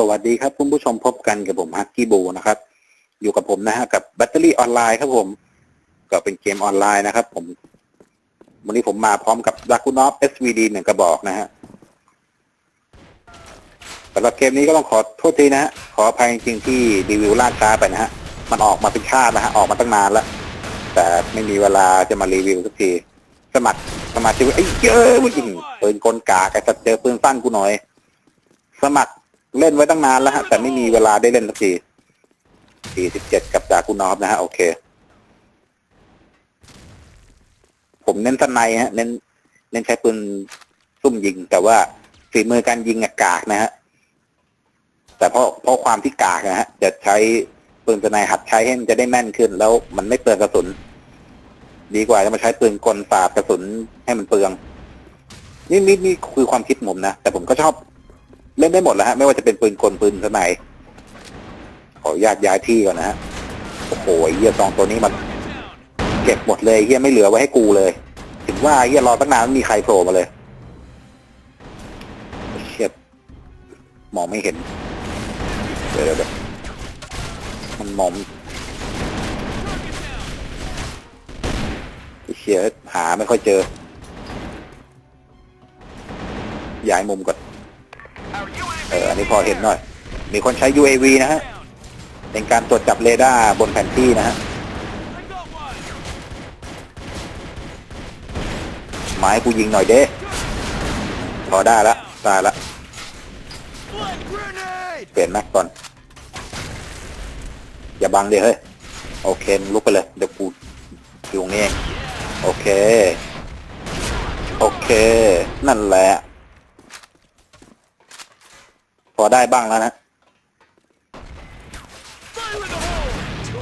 สวัสดีครับคุณผู้ชมพบกันกับผมฮักกี้บูนะครับ อยู่กับผมนะฮะกับแบตเตอรี่ออนไลน์ครับผม ก็เป็นเกมออนไลน์นะครับ ผม วันนี้ผมมาพร้อมกับดากูนอฟ SVD หนึ่งกระบอกนะฮะสำหรับเกมนี้ก็ต้องขอโทษทีนะฮะขออภัยจริงๆที่รีวิวล่าช้าไปนะฮะมันออกมาเป็นชาตินะฮะออกมาตั้งนานแล้ว แต่ไม่มีเวลาจะมารีวิวสักทีสมัครสมาชิกไอ้ยเยอะมึงปืนกลกากไอ้สัตว์เจอปืนสั้นกูหน่อย สมัคร เล่นไว้ตั้งนานแล้วฮะ แต่ไม่มีเวลาได้เล่นสักที47กับดากูนอฟนะฮะ โอเค ผมเน้นสไนฮะ เน้น เน้นใช้ปืนซุ่มยิง แต่ว่าฝีมือการยิงอะกากนะฮะ แต่เพราะเพราะความที่กากนะฮะ จะใช้ปืนสไนหัดใช้ให้มันจะได้แม่นขึ้น แล้วมันไม่เปลืองกระสุน ดีกว่าจะมาใช้ปืนกลสาดกระสุนให้มันเปลืองนี่นี่นี่คือความคิดผมนะแต่ผมก็ชอบ เล่นได้หมดแล้วฮะไม่ว่าจะเป็นปืนกลปืนสไนขออนุญาตย้ายที่ก่อนนะฮะโอ้โหเฮียซองตัวนี้มันเก็บหมดเลยเฮียไม่เหลือไว้ให้กูเลย ถึงว่าเฮียรอตั้งนานไม่มีใครโผล่มาเลยเชียมองไม่เห็นเดี๋ยวเดี๋ยวมันมองเชียหาไม่ค่อยเจอย้ายมุมก่อน เอออันนี้พอเห็นหน่อย มีคนใช้ UAV นะฮะ เป็นการตรวจจับเรดาร์บนแผนที่นะฮะหมายกูยิงหน่อยเด้พอได้ละตายละ เปลี่ยนแม็กก่อน อย่าบังเดี๋ยวเฮ้ย โอเคมุกไปเลย เดี๋ยวกูอยู่ตรงนี้เอง โอเค โอเค นั่นแหละ พอได้บ้างแล้วนะ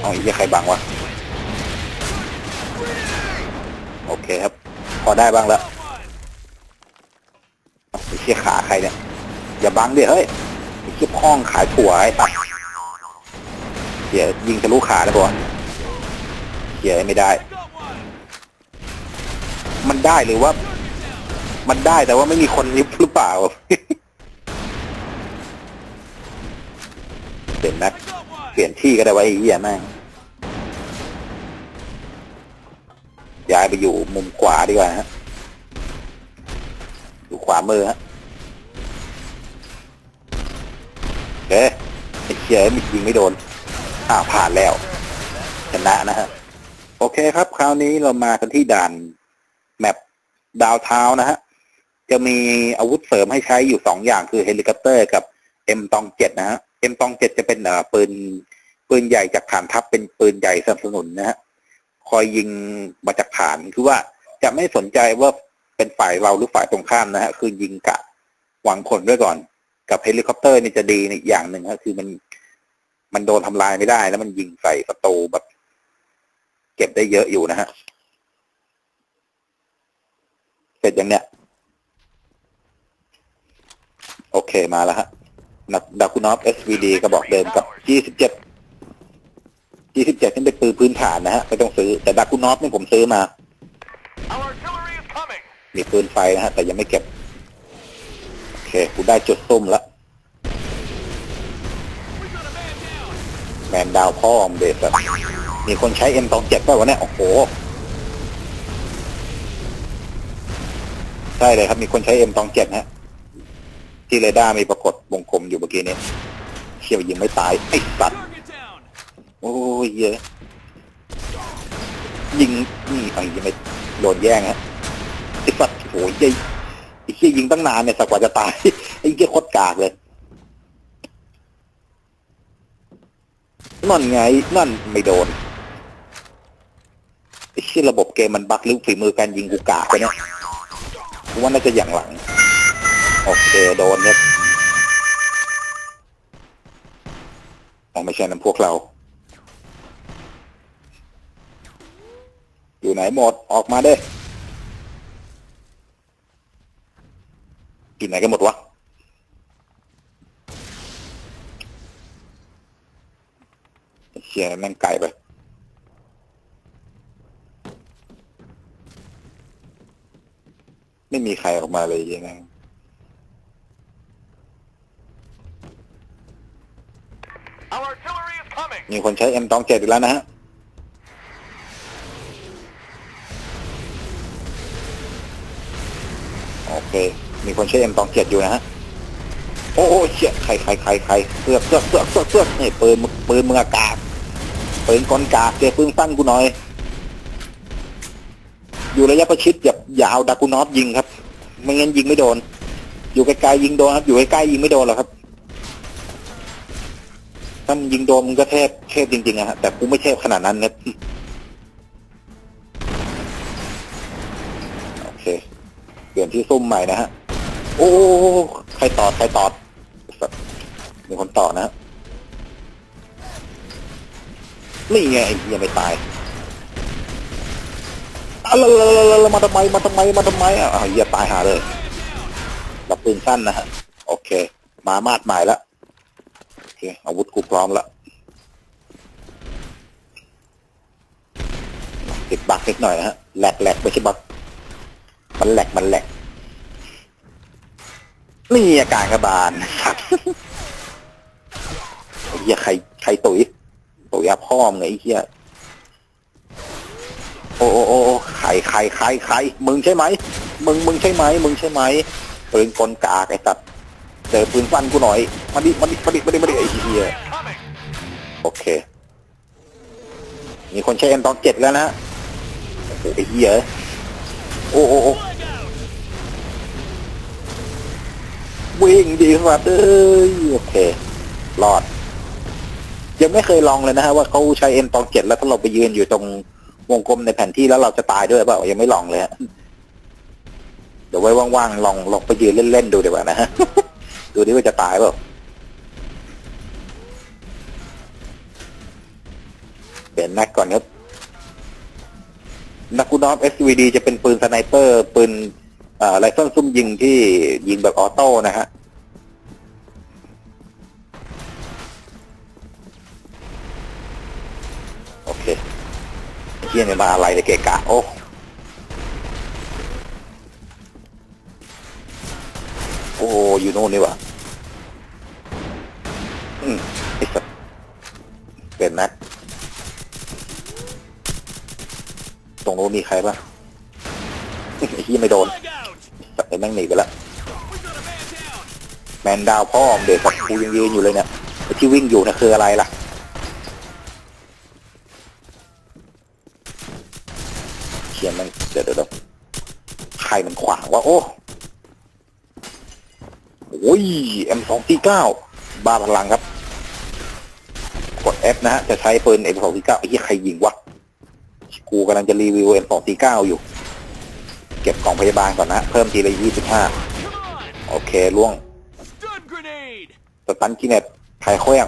เอาอีกใครบังวะ โอเคครับ พอได้บ้างแล้วไอ้เชี่ยขาใครเนี่ย อย่าบังดิเฮ้ยไอ้เชี่ยพ้องขายถั่วไอ้ตัดเดี๋ยวยิงทะลุขาได้ปะวะเดี๋ยวไม่ได้ มันได้หรือว่า มันได้แต่ว่าไม่มีคนริบหรือเปล่า เปลี่ยนแม็กเปลี่ยนที่ก็ได้ไว้ไอ้เหี้ยแม่งย้ายไปอยู่มุมขวาดีกว่าฮะอยู่ขวามือฮะเอ๊ะไอ้เชี่ยไม่ยิงไม่โดนอ้าวผ่านแล้ว ชนะนะฮะ โอเคครับ คราวนี้เรามากันที่ด่าน แมปดาวเท้านะฮะ จะมีอาวุธเสริมให้ใช้อยู่สองอย่างคือเฮลิคอปเตอร์กับ M ตองเจ็ดนะฮะ M ตองเจ็ดจะเป็นปืนปืนใหญ่จากฐานทัพเป็นปืนใหญ่สนับสนุนนะฮะคอยยิงมาจากฐานคือว่าจะไม่สนใจว่าเป็นฝ่ายเราหรือฝ่ายตรงข้ามนะฮะคือยิงกะหวังผลไว้ก่อน กับเฮลิคอปเตอร์นี่จะดีในอย่างหนึ่งก็คือมันมันโดนทำลายไม่ได้ แล้วมันยิงใส่ศัตรูแบบ เก็บได้เยอะอยู่นะฮะเสร็จยังเนี่ย โอเคมาแล้วฮะ ดาคุนอฟ SVD กระบอกเดิมกับ G17 G17 นี่เป็นปืนพื้นฐานนะฮะไม่ต้องซื้อ แต่ดาคุนอฟนี่ผมซื้อมา มีปืนไฟนะฮะ แต่ยังไม่เก็บ โอเคกูได้จุดซุ่มล้ว We got a man down. แมนดาวพ่อมเบสอะมีคนใช้ M27 ป่ะวะเนี่ยโอ้โห ใช่เลยครับ มีคนใช้ M27 ฮะ ที่เรดาร์มีปรากฏวงกลมอยู่เมื่อกี้นี้เชี่ยวยิงไม่ตายไอ้สัตว์โอ้ยเยอะยิงนี่ไอ้ยังไม่โดนแย่งฮะไอ้สัตว์โอ้ยไอ้ไอ้เชี่ยยิงตั้งนานเนี่ยสักกว่าจะตายไอ้เชี่ยโคตรกากเลยนั่นไงนั่นไม่โดนไอ้เชี่ยระบบเกมมันบักหรือฝีมือการยิงกูกากไปเนี่ยกูว่าน่าจะอย่างหลัง โอเคโดนเนี่ยอ๋อไม่ใช่น้ำพวกเรา อยู่ไหนหมดออกมาเด้กินไหนกันหมดวะเชียแม่งไกลไปไม่มีใครออกมาเลยยังไง มีคนใช้ M ตองเจ็ดอีกแล้วนะฮะโอเค มีคนใช้ M ตองเจ็ดอยู่นะฮะโอ้โหเชี่ยใครใครใครใครเสือกเสือกเสือกเสือกเสือกนี่ปืนปืนมึงอากาศปืนกลกากเจอปืนสั้นกูหน่อย อยู่ระยะประชิดอย่าอย่าเอาดากูนอฟยิงครับ ไม่งั้นยิงไม่โดน อยู่ไกลๆยิงโดนครับ อยู่ใกล้ๆยิงไม่โดนหรอกครับ ถ้ามันยิงโดนมันก็เทพเทพจริงๆอะฮะแต่กูไม่เทพขนาดนั้นนะโอเคเปลี่ยนที่ซุ่มใหม่นะฮะ โอ้ใครตอดใครตอดมีคนต่อนะนี่ไงไอ้เหี้ยังไม่ตายอะไรมาทำไมมาทำไมมาทำไมอะเหี้ยตายหาเลยรับปืนสั้นนะฮะ โอเค มามาดใหม่แล้ว เค อาวุธกูพร้อมแล้วติดบักนิดหน่อยนะฮะแหลกแหลกไม่ใช่บักมันแหลกมันแหลกนี่อาการกระบาลนะครับไอ้เหี้ยใครใครตุ๋ยตุ๋ยพ่อมไงไอ้เหี้ยโอโอ้โอ้โอ้ใครใครใครใครมึงใช่ไหมมึงมึงใช่ไหมมึงใช่ไหมปืนกลกากไอ้สัตว์ เจอปืนฟันกูหน่อยมาดิมาดิมาดิมาดิมาดิไอ้เหี้ยโอเค มีคนใช้เอ็มตองเจ็ดแล้วนะโอ้โหไอ้เหี้ยโอ้โอ้โอ้วิ่งดีครับเอ้ยโอเครอด ยังไม่เคยลองเลยนะฮะว่าเขาใช้เอ็มตองเจ็ดแล้วถ้าเราไปยืนอยู่ตรงวงกลมในแผนที่แล้วเราจะตายด้วยเปล่ายังไม่ลองเลยฮะเดี๋ยวไว้ว่างๆลองลองไปยืนเล่นๆดูดีกว่านะฮะ ดูดิว่าจะตายเปล่าเปลี่ยนแม็กก่อนครับนักกูนอฟ SVD จะเป็นปืนสไนเปอร์ ปืนไรเฟิลซุ่มยิงที่ยิงแบบออโต้นะฮะโอเคเฮียเนี่ยมาอะไรเกะกะ โอ้โอ้อยู่โน่นนี่วะ ตรงโน้นมีใครบ้างไอ้เฮียไม่โดนไอ้แม่งหนีไปแล้วแมนดาวพ่อมเด็กกับกูยังยืนอยู่เลยเนี่ยไอ้ที่วิ่งอยู่นะคืออะไรล่ะเขียนมันเดี๋ยวเดี๋ยวใครมันขวางวะโอ้โอ้ย M สองสี่เก้าบ้าพลังครับ กด F นะฮะ จะใช้ปืน M สองสี่เก้าไอ้เหี้ยใครยิงวะ กูกำลังจะรีวิว M สองซีเก้าอยู่ เก็บกล่องพยาบาลก่อนนะ เพิ่มทีละยี่สิบห้าโอเคล่วงสตันกินเน็ตไข่เคว้ง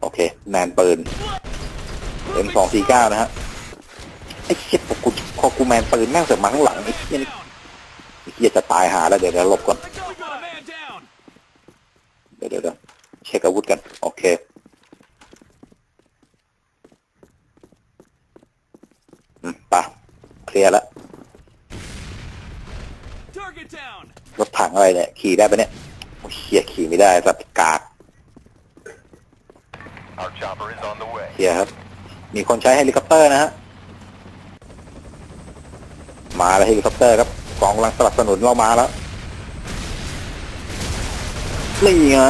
โอเคแมนปืน M สองซีเก้านะฮะไอ้เชี่ยพอกูพอกูแมนปืนแม่งเสือกมาข้างหลังไอ้เชี่ยนี่ไอ้เชี่ยจะตายหาแล้วเดี๋ยวเดี๋ยวหลบก่อน เดี๋ยวเดี๋ยว เดี๋ยวเช็คอาวุธกัน โอเค อืมไป่ะเคลียร์แล้ว Target down. รถถังอะไรเนี่ย ขี่ได้ปะเนี่ยโอ้ยเชี่ยขี่ไม่ได้สัตว์กาก Our chopper is on the way. เฮียครับ มีคนใช้เฮลิคอปเตอร์นะฮะ มาแล้วเฮลิคอปเตอร์ครับกองกำลังสนับสนุนเรามาแล้ว นี่ไง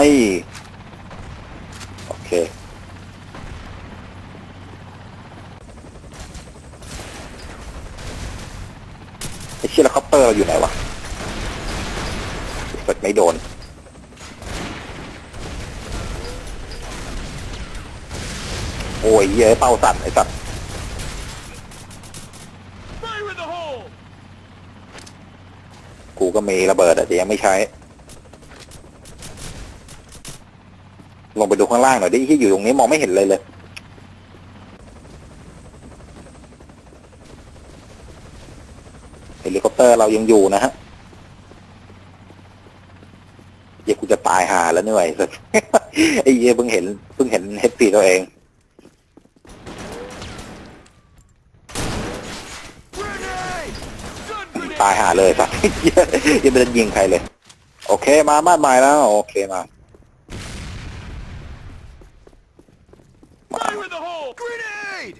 โอเค ไอ้เฮลิคอปเตอร์เราอยู่ไหนวะสักไม่โดน โอ้ยเหี้ยเป้าสั่นไอ้สัตว์ Fire in the hole. กูก็มีระเบิดอะแต่ยังไม่ใช้ ลงไปดูข้างล่างหน่อยดิที่อยู่ตรงนี้มองไม่เห็นเลยเลย เฮลิคอปเตอร์เรายังอยู่นะฮะเหี้ยกูจะตายหาแล้วเหนื่อยสัส ไอ้เหี้ยเพิ่งเห็นเพิ่งเห็นเฮดปีตัวเอง ตายหาเลยสักยังไม่ได้ยิงใครเลย โอเคมามาดหมาแล้ว โอเคมา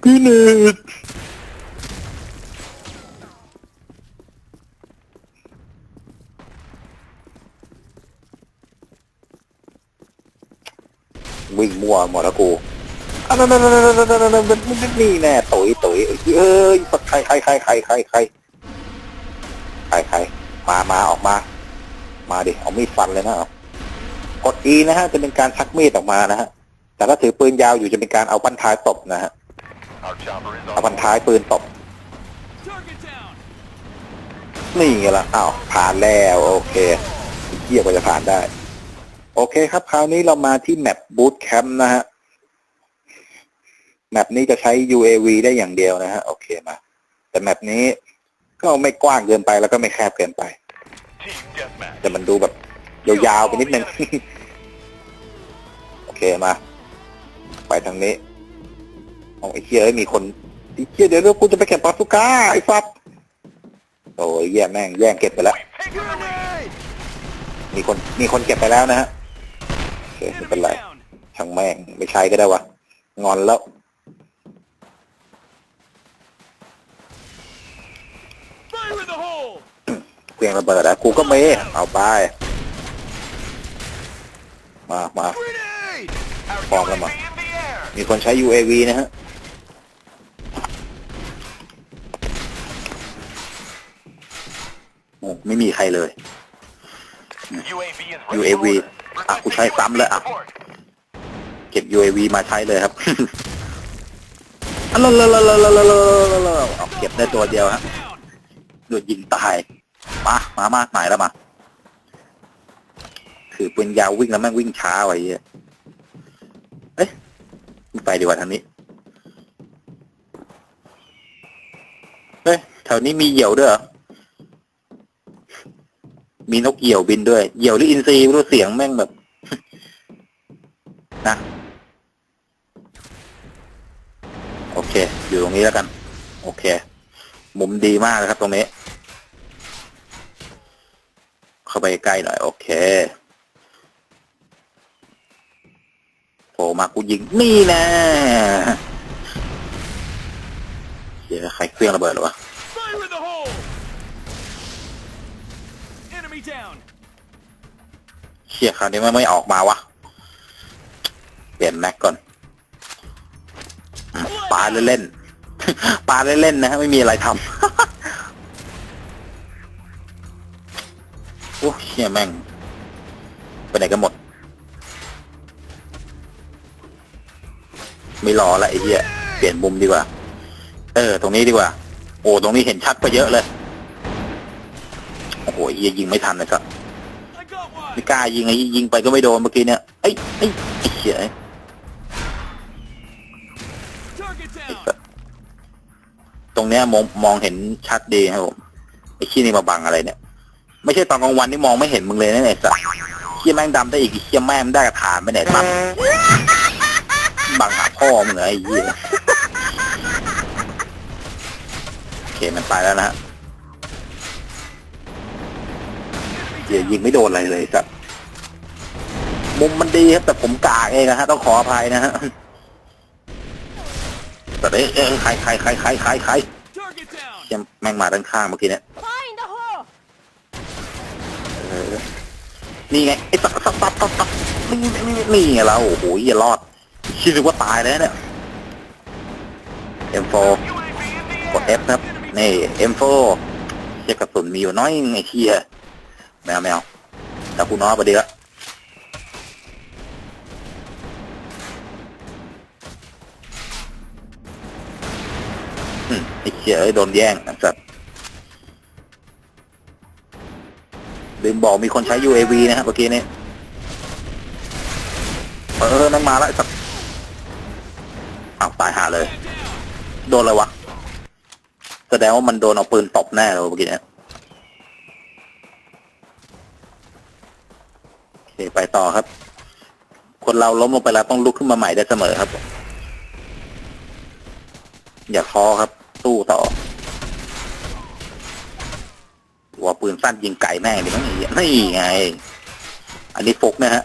กูเนดวิ่งมั่วหมดแล้วกูอันนั้นนั่นนั่นนั่นนั่นนั่นนี่นน่ตุ๋ยตุ๋ยเอ้ยใครใครใครใครใครนนน มามาออกมา มาดิเอามีดฟันเลยนะเอากด E นะฮะจะเป็นการชักมีดออกมานะฮะแต่ถ้าถือปืนยาวอยู่จะเป็นการเอาบั้นท้ายตบนะฮะเอา on บันท้ายปืนตบนี่ไงล่ะอ้าวผ่านแล้วโอเคเทียบกว่าจะผ่านได้ โอเคครับ คราวนี้เรามาที่แมปบูตแคมป์นะฮะแมปนี้จะใช้ UAV ได้อย่างเดียวนะฮะ โอเคมา แต่แมปนี้ ก็ไม่กว้างเกินไปแล้วก็ไม่แคบเกินไป Team deathmatch. แต่มันดูแบบยาวๆไปนิดนึง โอเคมา ไปทางนี้เอาไอ้เหี้ยเอ้ยมีคนไอ้เหี้ยเดี๋ยวเดี๋ยวกูจะไปเก็บปาสุก้าไอ้ฟัดโอ้ยแย่แม่งแย่งเก็บไปแล้ว Grenade! มีคนมีคนเก็บไปแล้วนะฮะโอเคไม่เป็น Enemy ไร down! ช่างแม่งไม่ใช้ก็ได้วะงอนแล้ว เพียงระเบิดอะกูก็มีเอาไป มามาพร้อมแล้วมามีคนใช้ UAV นะฮะไม่มีใครเลย UAV อะกูใช้ซ้ำเลยอะ เก็บ UAV มาใช้เลยครับอันละละละละละละละอเก็บได้ตัวเดียวฮะ โดนยิงตาย มามามาหมายแล้วมาถือปืนยาววิ่งแล้วแม่งวิ่งช้าไว้เหี้ยเอ๊ะไปดีกว่าทางนี้ เฮ้ยแถวนี้มีเหยี่ยวด้วยเหรอ มีนกเหยี่ยวบินด้วย เหยี่ยวหรืออินทรีไม่รู้เสียงแม่งแบบนะโอเค อยู่ตรงนี้แล้วกัน โอเค มุมดีมากเลยครับตรงนี้ เข้าไปใกล้หน่อย โอเคโผล่มากูยิงนี่นะเดี๋ยวใครเครื่องระเบิดหรอวะ Fire in the hole! Enemy down! เชี่ยคราวนี้มันไม่ออกมาวะ เปลี่ยนแม็กก่อนอืมปาเล่นๆปาเล่นๆนะฮะไม่มีอะไรทำ โอ้เชี่ยแม่ง ไปไหนกันหมด ไม่รอละไอ้เหี้ย เปลี่ยนมุมดีกว่า เออ ตรงนี้ดีกว่า โอ้ตรงนี้เห็นชัดไปเยอะเลย โอ้โหเหี้ยยิงไม่ทันเลยครับไม่กล้ายิงไอ้ยิงไปก็ไม่โดนเมื่อกี้เนี่ยไอ้ไอ้ไอ้เหี้ยตรงเนี้ยมองมองเห็นชัดดีครับผมไอ้ขี้นี่มาบังอะไรเนี่ย ไม่ใช่ตอนกลางวันนี่มองไม่เห็นมึงเลยนะไอ้สัสเขี้ยแม่งดำได้อีกไอ้เขี้ยแม่งได้กระถานไปไหนสัสบังหาพ่อมึงเหรอไอ้เหี้ยโอเคมันไปแล้วนะฮะเหี้ยยิงไม่โดนอะไรเลยสัสมุมมันดีครับแต่ผมกากเองนะฮะต้องขออภัยนะฮะแต่เอ้ยเอ้ยใครใครใครใครใครใคร Target down! เชี่ยแม่งมาด้านข้างเมื่อกี้เนี่ย Find the hole! เออ นี่ไงไอ้สับสับสับสับสับนี่นี่นี่นี่ไงเราโอ้โหอย่ารอดคิดว่าตายแล้วเนี่ย M4 กด F ครับนี่ M4 เชี่ยกระสุนมีอยู่น้อยไงเชี่ยแมวแมวแต่กูน้อยไปดีละอืมไอ้เชี่ยโดนแย่งไอ้สัตว์ ลืมบอกมีคนใช้ UAV นะครับเมื่อกี้นี้เออนั่งมาแล้วสัตว์อ้าวตายหาเลย โดนอะไรวะ แสดงว่ามันโดนเอาปืนตบแน่เลยเมื่อกี้นี้โอเคไปต่อครับ คนเราล้มลงไปแล้วต้องลุกขึ้นมาใหม่ได้เสมอครับ อย่าท้อครับ สู้ต่อ ว่า ปืนสั้นยิงไก่แม่งดิมั้งไอ้เหี้ยนี่ไง อันนี้ฟุกนะฮะ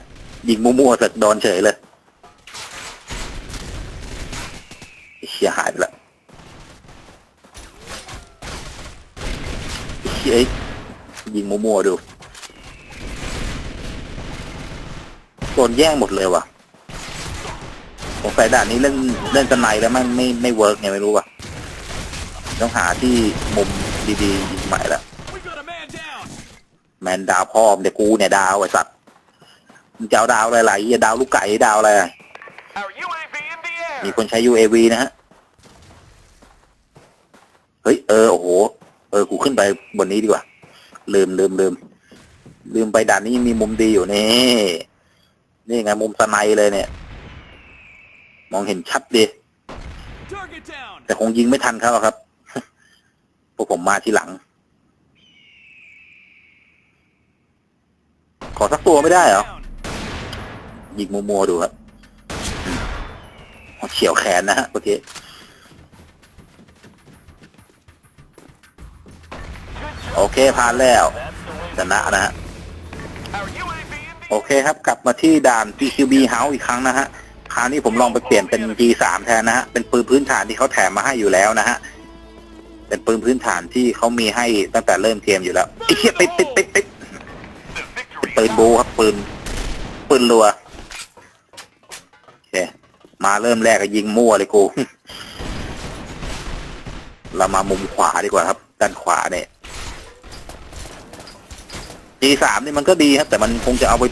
ยิงมั่วๆเสร็จโดนเฉยเลยเชียหายไปละไอ้เชียยิงมั่วๆดูโดนแย่งหมดเลยว่ะสงสัยด่านนี้เล่นเล่นสไนแล้วมันไม่ไม่เวิร์กไงไม่รู้ว่ะ ต้องหาที่มุมดีๆยิงใหม่ละ แมนดาวพ่อมเดี๋ยวกูเนี่ยดาวไอ้สัตว์มึงจะเอาดาวอะไรล่ะไอ้ดาวลูกไก่ดาวอะไรอะมีคนใช้ UAV นะฮะ เฮ้ย เออ โอ้โห เออ กูขึ้นไปบนนี้ดีกว่า ลืมลืมลืมลืมไปด่านนี้มีมุมดีอยู่นี่ นี่ไงมุมสไนเลยเนี่ย มองเห็นชัดดี แต่คงยิงไม่ทันเขาหรอกครับ พวกผมมาทีหลัง อสักตัวไม่ได้เหรอ ยิงมัวๆดูครับอืมเฉียวแขนนะฮะเมื่อกี้โอเคผ่านแล้วชนะนะฮะโอเคครับ กลับมาที่ด่าน PQB House อีกครั้งนะฮะคราวนี้ผมลองไปเปลี่ยนเป็น G3 แทนนะฮะ เป็นปืนพื้นฐานที่เขาแถมมาให้อยู่แล้วนะฮะ เป็นปืนพื้นฐานที่เขามีให้ตั้งแต่เริ่มเกมอยู่แล้วไอ้เหี้ยติดติดติดติด the victory. ปืนบูครับปืนปืนรัวโอเคมาเริ่มแรกก็ยิงมั่วเลยกูเรามามุมขวาดีกว่าครับ ด้านขวาเนี่ย G3 นี่มันก็ดีครับ แต่มันคงจะเอาไป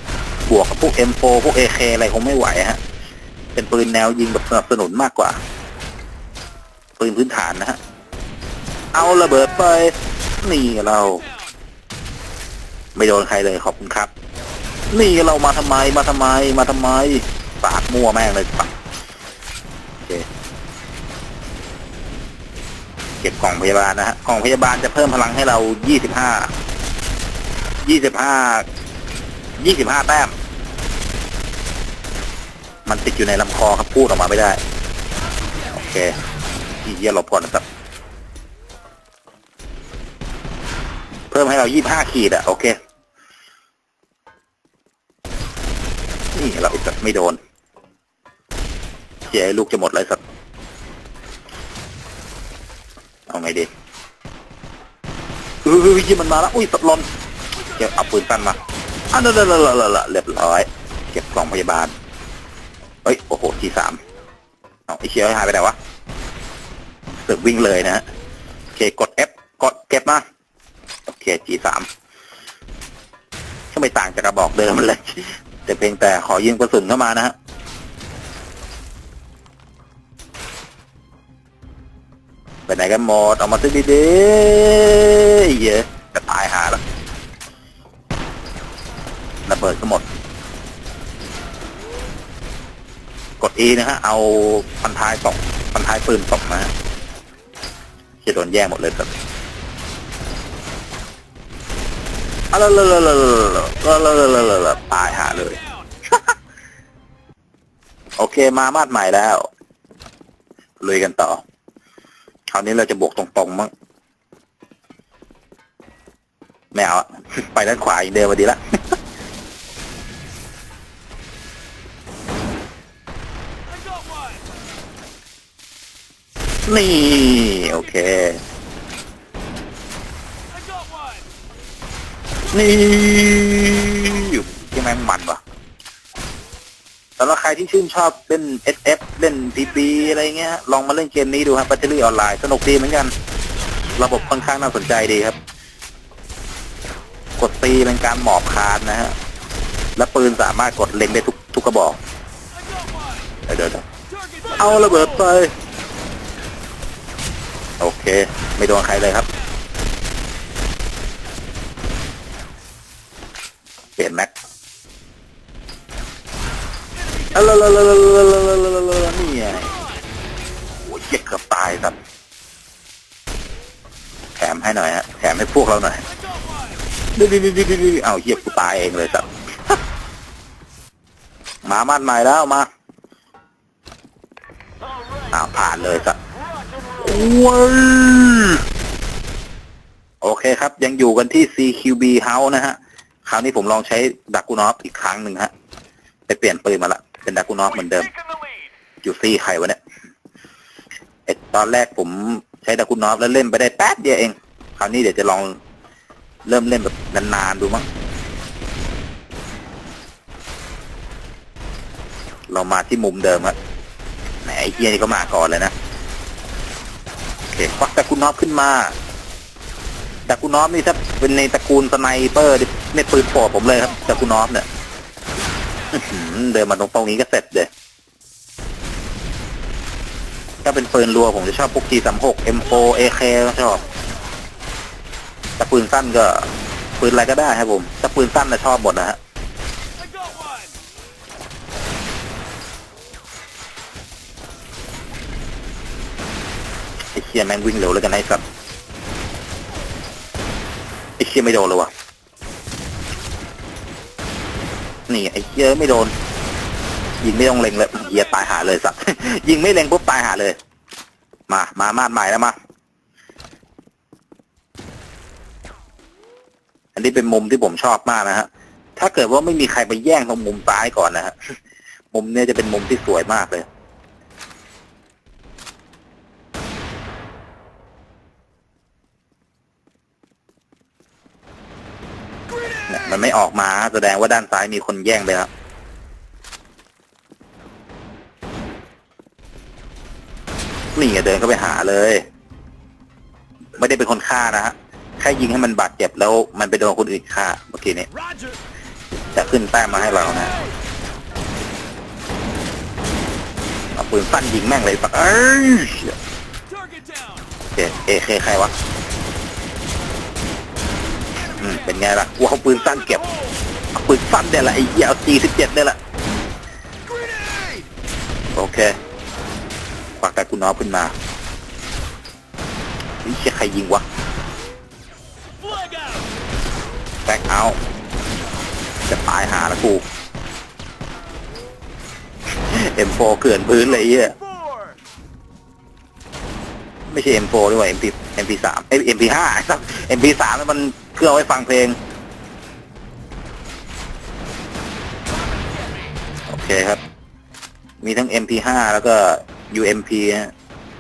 บวกกับพวก M4 พวก AK อะไรคงไม่ไหวฮะ เป็นปืนแนวยิงแบบสนับสนุนมากกว่า ปืนพื้นฐานนะฮะ เอาระเบิดไป นี่เรา ไม่โดนใครเลยขอบคุณครับ นี่เรามาทำไมมาทำไมมาทำไมปากมั่วแม่งเลยปักโอเคเก็บกล่องพยาบาลนะฮะกล่องพยาบาลจะเพิ่มพลังให้เรา25 25 25แต้ม มันติดอยู่ในลำคอครับพูดออกมาไม่ได้ โอเคที่เยี่ยหลบก่อนนะครับ เพิ่มให้เรา25ขีดอะโอเค นี่เราอีกสักไม่โดนเจ๊ลูกจะหมดเลยสักเอาไงดีเฮ้ยยี่มันมาแล้วอุ้ยตัดลนเก็บเอาปืนสั้นมาอันนั้นละละละละเรียบร้อย เก็บกล่องพยาบาลเฮ้ยโอ้โหทีสามเอาไอเชียหายไปไหนวะสึกวิ่งเลยนะฮะโอเคกด F กดเก็บมา โอเค G3 ก็ไม่ต่างจากก ระบอกเดิมเลย แต่เพียงแต่ขอยิงกระสุนเข้ามานะฮะไปไหนกันหมดออกมาซื้อดีๆเยอะจะตายหาแล้วระเบิดก็หมด กด E นะฮะ เอาพันท้ายตกพันท้ายปืนตกนะฮะจะโดนแย่งหมดเลยครับ อะไลลลลเลยเลยเลยเลยตายหาเลย โอเคมามาดใหม่แล้วลลยกันต่อ คราวนี้เราจะบวกตรงๆมั้งไม่เอาไปด้านขวาอีกเดินมาดีละนี่ โอเค นี่อยู่ที่แม่งมันวะสำหรับใครที่ชื่นชอบเล่น SF เล่น PP อะไรเงี้ย ลองมาเล่นเกมนี้ดูครับ b ัตเตอรี่ออนไลน์สนุกดีเหมือนกัน ระบบค่อนข้างน่าสนใจดีครับ กดตีเป็นการหมอบคานนะฮะ และปืนสามารถกดเล็งได้ทุกทุกกระบอก เดี๋ยวเอาระเบิดไป โอเค ไม่โดนใครเลยครับ เปลี่ยน แม็กอะละละละละละละละละละละนี่ไงโอ้ยเจ็บเกือบตายครับแถมให้หน่อยฮะแถมให้พวกเราหน่อยดิดิดิดิดิดิเอาเหี้ยกูตายเองเลยสัตว์มามัดใหม่แล้วมาอ้าวผ่านเลยสัตว์ Rock and roll. ว้ยโอเคครับยังอยู่กันที่ CQB House นะฮะ คราวนี้ผมลองใช้ดักกูนอฟอีกครั้งหนึ่งฮะ ไปเปลี่ยนปืนมาละ เป็นดักกูนอฟเหมือนเดิม อยู่ซี่ใครวะเนี่ยเอตอนแรกผมใช้ดักกูนอฟแล้วเล่นไปได้แป๊บเดียวเอง คราวนี้เดี๋ยวจะลองเริ่มเล่นแบบนานๆดูมั้ง เรามาที่มุมเดิมครับแหมไอ้เฮียนี่ก็มาก่อนเลยนะโอเคควักดักกูนอฟขึ้นมาดักกูนอฟนี่ถ้าเป็นในตระกูลสไนเปอร์นี่ ในปืนปรดผมเลยครับดักกูนอฟเนี่ยเดินมาตรงตรงนี้ก็เสร็จเลยถ้าเป็นปืนรัวผมจะชอบพวก G36 M4 AK ก็ชอบแต่ปืนสั้นก็ ปืนอะไรก็ได้ครับผมถ้าปืนสั้นนะชอบหมดนะฮะไอ้เคียแม่งวิ่งเร็วแล้วกันไอ้สัตว์ไอ้เคียไม่โดนเลยว่ะ นี่ไอ้เยอะไม่โดน ยิงไม่ต้องเล็งเลยเฮียตายหาเลยสัตว์ ยิงไม่เล็งปุ๊บตายหาเลย มา มามาดใหม่แล้วมา อันนี้เป็นมุมที่ผมชอบมากนะฮะ ถ้าเกิดว่าไม่มีใครไปแย่งตรงมุมซ้ายก่อนนะฮะ มุมเนี้ยจะเป็นมุมที่สวยมากเลย เนี่ย มันไม่ออกมาแสดงว่าด้านซ้ายมีคนแย่งไปแล้วนี่ไงเดินเข้าไปหาเลย ไม่ได้เป็นคนฆ่านะฮะแค่ยิงให้มันบาดเจ็บแล้วมันไปโดนคนอื่นฆ่าเมื่อกี้นี้ Roger. จะขึ้นแต้มมาให้เรานะเอาปืนสั้นยิงแม่งเลยปะเอ้ย Target down. โอเคเอเคใครวะอืม เป็นไงล่ะกูเอาปืนสั้นเก็บเอาปืนสั้นเนี่ยแหละไอ้เหี้ยเอาจีสิบเจ็ดเนี่ยแหละโอเคควักแต่กูน้องขึ้นมาไอ้เชี่ยใครยิงวะแบกเอา จะตายหาล้วกู M4 เกื่อนพื้นเลยเหี้ยไม่ใช่ M4 ด้วย MP MP3 เอ้ย MP5 ไอ้สัส MP3 แล้วมัน เพื่อเอาไว้ฟังเพลง โอเคครับ มีทั้ง MP5 แล้วก็ UMP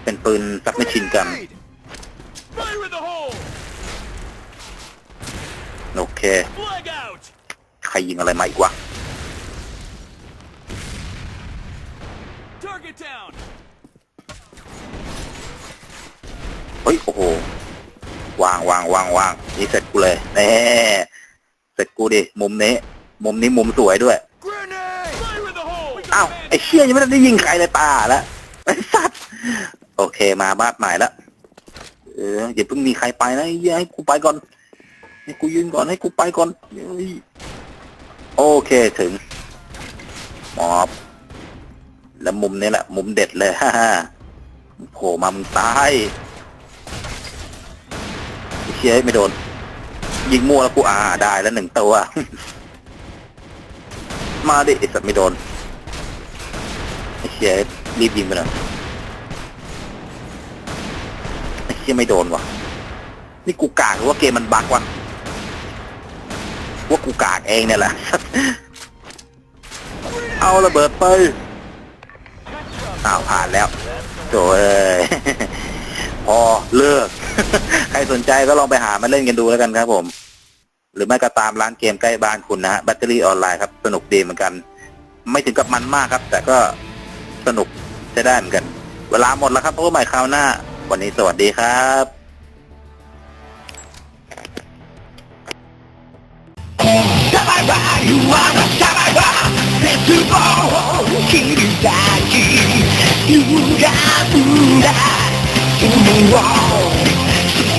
เป็นปืนซับไม่ชินกัน โอเค ใครยิงอะไรมาอีกวะเฮ้ย โอ้โห วางวางวางวางนี่เสร็จกูเลยแน่เสร็จกูดิมุมนี้ มุมนี้มุมสวยด้วย Grenade. Fire in the hole. We got อ้าว a man ไอ้เชี่ยยังไม่ได้ยิงใครเลยตาแล้วไอ้สัตว์โอเคมาบ้านใหม่แล้วเอออย่าเพิ่งมีใครไปนะไอ้เหี้ยให้กูไปก่อนให้กูยืนก่อนให้กูไปก่อนเฮ้ยโอเคถึงหมอบแล้วมุมนี้แหละ มุมเด็ดเลยฮ่าฮ่าโผล่มามึงตายไอ้ เชียไม่โดน ยิงมั่วแล้วกูอ่าได้แล้วหนึ่งตัว มาดิไอสัตว์ไม่โดนไอเชียรีบยิงไปหน่อยไอเชียไม่โดนวะนี่กูกากหรือว่าเกมมันบั๊กวะว่ากูกากเองเนี่ยแหละ เอาระเบิดไปอ้าวผ่านแล้วโถ่เอ้ยพอเลิก ใครสนใจก็ลองไปหามาเล่นกันดูแล้วกันครับผม หรือไม่ก็ตามร้านเกมใกล้บ้านคุณนะฮะแบตเตอรี่ออนไลน์ครับ สนุกดีเหมือนกัน ไม่ถึงกับมันมากครับ แต่ก็สนุกใช้ได้เหมือนกัน เวลาหมดแล้วครับพบกันใหม่คราวหน้า วันนี้สวัสดีครับ